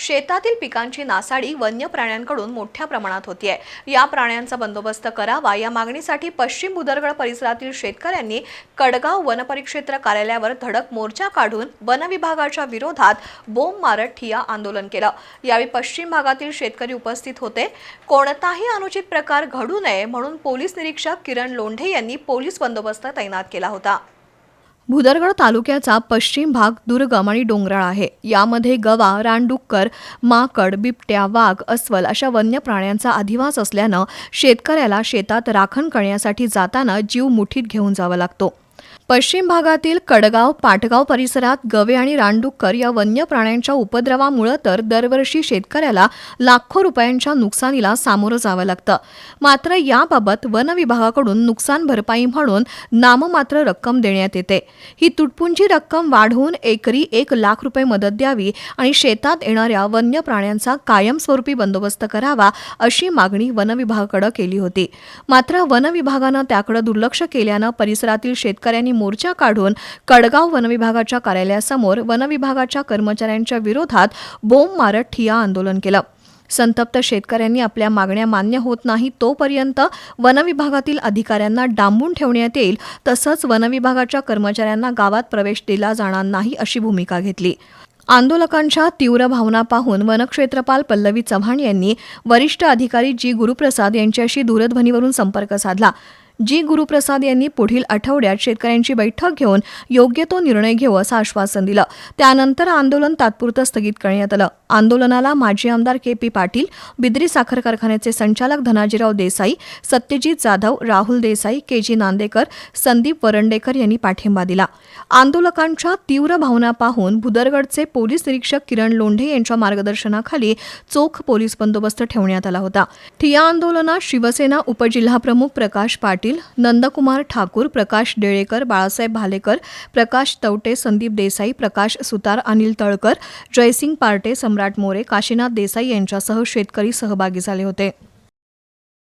शेतातील पिकांची नासाडी वन्य प्राण्यांकडून मोठ्या प्रमाणात होतीये. या प्राण्यांचा बंदोबस्त करावा या मागणीसाठी पश्चिम भुदरगड परिसरातील शेतकऱ्यांनी कडगाव वनपरिक्षेत्र कार्यालयावर धडक मोर्चा काढून वन विभागाच्या विरोधात बोंब मारत ठिया आंदोलन केलं. यावेळी पश्चिम भागातील शेतकरी उपस्थित होते. कोणताही अनुचित प्रकार घडू नये म्हणून पोलीस निरीक्षक किरण लोंढे यांनी पोलीस बंदोबस्त तैनात केला होता. भुदरगड तालुक्याचा पश्चिम भाग दुर्गम आणि डोंगराळ आहे. यामध्ये गवा रानडुक्कर माकड बिबट्या वाघ अस्वल अशा वन्य प्राण्यांचा अधिवास असल्यानं शेतकऱ्याला शेतात राखण करण्यासाठी जाताना जीव मुठीत घेऊन जावा लागतो. पश्चिम भागातील कडगाव पाटगाव परिसरात गवे आणि रानडुक्कर या वन्य प्राण्यांच्या उपद्रवामुळं तर दरवर्षी शेतकऱ्याला लाखो रुपयांच्या नुकसानीला सामोरं जावं लागतं. मात्र याबाबत वन विभागाकडून नुकसान भरपाई म्हणून नाममात्र रक्कम देण्यात येते. ही तुटपुंजी रक्कम वाढवून एकरी एक लाख रुपये मदत द्यावी आणि शेतात येणाऱ्या वन्य प्राण्यांचा कायमस्वरूपी बंदोबस्त करावा अशी मागणी वनविभागाकडे केली होती. मात्र वन विभागानं त्याकडे दुर्लक्ष केल्यानं परिसरातील शेतकरी शेतकऱ्यांनी मोर्चा काढून कडगाव वनविभागाच्या कार्यालयासमोर वनविभागाच्या कर्मचाऱ्यांच्या विरोधात बोंब मारत ठिया आंदोलन केलं. संतप्त शेतकऱ्यांनी आपल्या मागण्या मान्य होत नाही तोपर्यंत वनविभागातील अधिकाऱ्यांना डांबून ठेवण्यात येईल तसंच वनविभागाच्या कर्मचाऱ्यांना गावात प्रवेश दिला जाणार नाही अशी भूमिका घेतली. आंदोलकांच्या तीव्र भावना पाहून वनक्षेत्रपाल पल्लवी चव्हाण यांनी वरिष्ठ अधिकारी जी. गुरुप्रसाद यांच्याशी दूरध्वनीवरून संपर्क साधला. जी गुरुप्रसाद यांनी पुढील आठवड्यात शेतकऱ्यांची बैठक घेऊन योग्य तो निर्णय घेऊ असं आश्वासन दिलं. त्यानंतर आंदोलन तात्पुरतं स्थगित करण्यात आलं. आंदोलनाला माजी आमदार के पी पाटील बिद्री साखर कारखान्याचे संचालक धनाजीराव देसाई सत्यजित जाधव राहुल देसाई के जी नांदेकर संदीप वरंडेकर यांनी पाठिंबा दिला. आंदोलकांच्या तीव्र भावना पाहून भुदरगडचे पोलीस निरीक्षक किरण लोंढे यांच्या मार्गदर्शनाखाली चोख पोलीस बंदोबस्त ठेवण्यात आला होता. ठिया आंदोलनात शिवसेना उपजिल्हाप्रमुख प्रकाश पाटील नंदकुमार ठाकूर प्रकाश डेळेकर बाळासाहेब भालेकर प्रकाश तवटे संदीप देसाई प्रकाश सुतार अनिल तळकर जयसिंग पार्टे सम्राट मोरे काशीनाथ देसाई यांच्यासह शेतकरी सहभागी झाले होते.